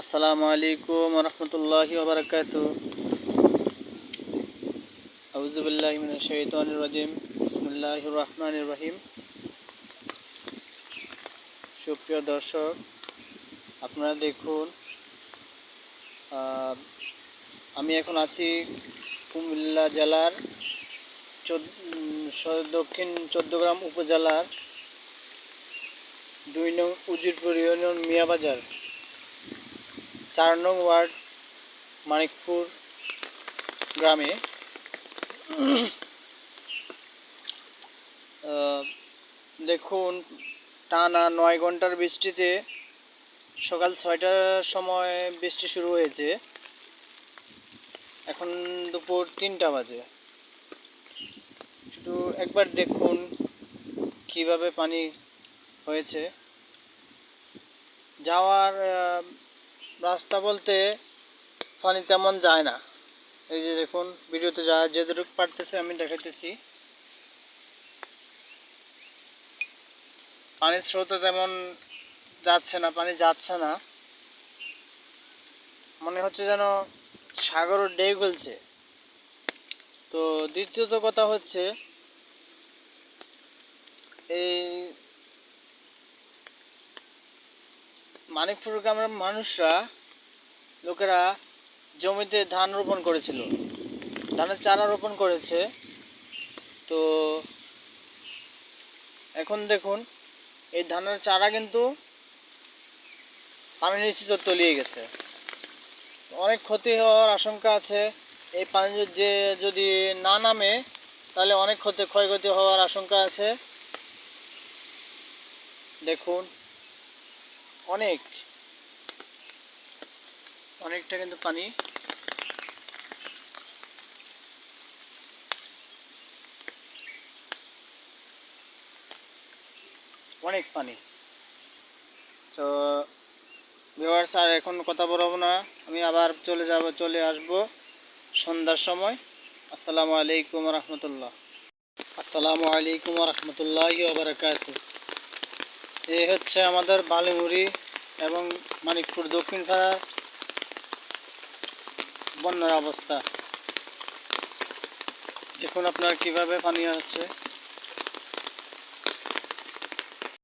আসসালামু আলাইকুম রহমতুল্লাহি ওবরাকাত। আউজুবিল্লাহি বিসমিল্লাহির রহমানির রহিম। সুপ্রিয় দর্শক, আপনারা দেখুন আমি এখন আছি কুমিল্লা জেলার দক্ষিণ চোদ্দগ্রাম উপজেলার দুই নং উজিরপুর ইউনিয়ন মিয়াবাজার। চার নং ওয়ার্ড, মানিকপুর গ্রামে দেখুন, টানা নয় ঘণ্টার বৃষ্টিতে সকাল ছয়টার সময় বৃষ্টি শুরু হয়েছে। এখন দুপুর তিনটা বাজে। শুধু একবার দেখুন কীভাবে পানি হয়েছে। যাওয়ার রাস্তা বলতে পানি তেমন যায় না। এই যে দেখুন, ভিডিওতে যা যেটুকু পারতেছে আমি দেখাইতেছি। পানির স্রোত তেমন যাচ্ছে না, পানি যাচ্ছে না। মনে হচ্ছে যেন সাগর ডেউ ফেলছে। তো দ্বিতীয়ত কথা হচ্ছে, এই মানিকপুর গ্রামের মানুষরা লোকেরা জমিতে ধান রোপণ করেছিল। ধানের চারা রোপণ করেছে। তো এখন দেখুন, এই ধানের চারা কিন্তু পানির নিচে তো তলিয়ে গেছে। অনেক ক্ষতি হওয়ার আশঙ্কা আছে। এই পানি যে, যদি না নামে, তাহলে অনেক ক্ষতি, ক্ষয়ক্ষতি হওয়ার আশঙ্কা আছে। দেখুন অনেক, অনেকটা কিন্তু পানি। অনেক পানি। তো ভিউয়ার্স আর এখন কথা বলব না। আমি আবার চলে যাব, চলে আসব সন্ধ্যার সময়। আসসালামু আলাইকুম রহমতুল্লাহ। আসসালামু আলাইকুম রহমতুল্লাহ বারাকাত এই হচ্ছে আমাদের বালিমুড়ি এবং মানিকপুর দক্ষিণ পাড়া বন্যার অবস্থা। দেখুন আপনার কীভাবে পানি আছে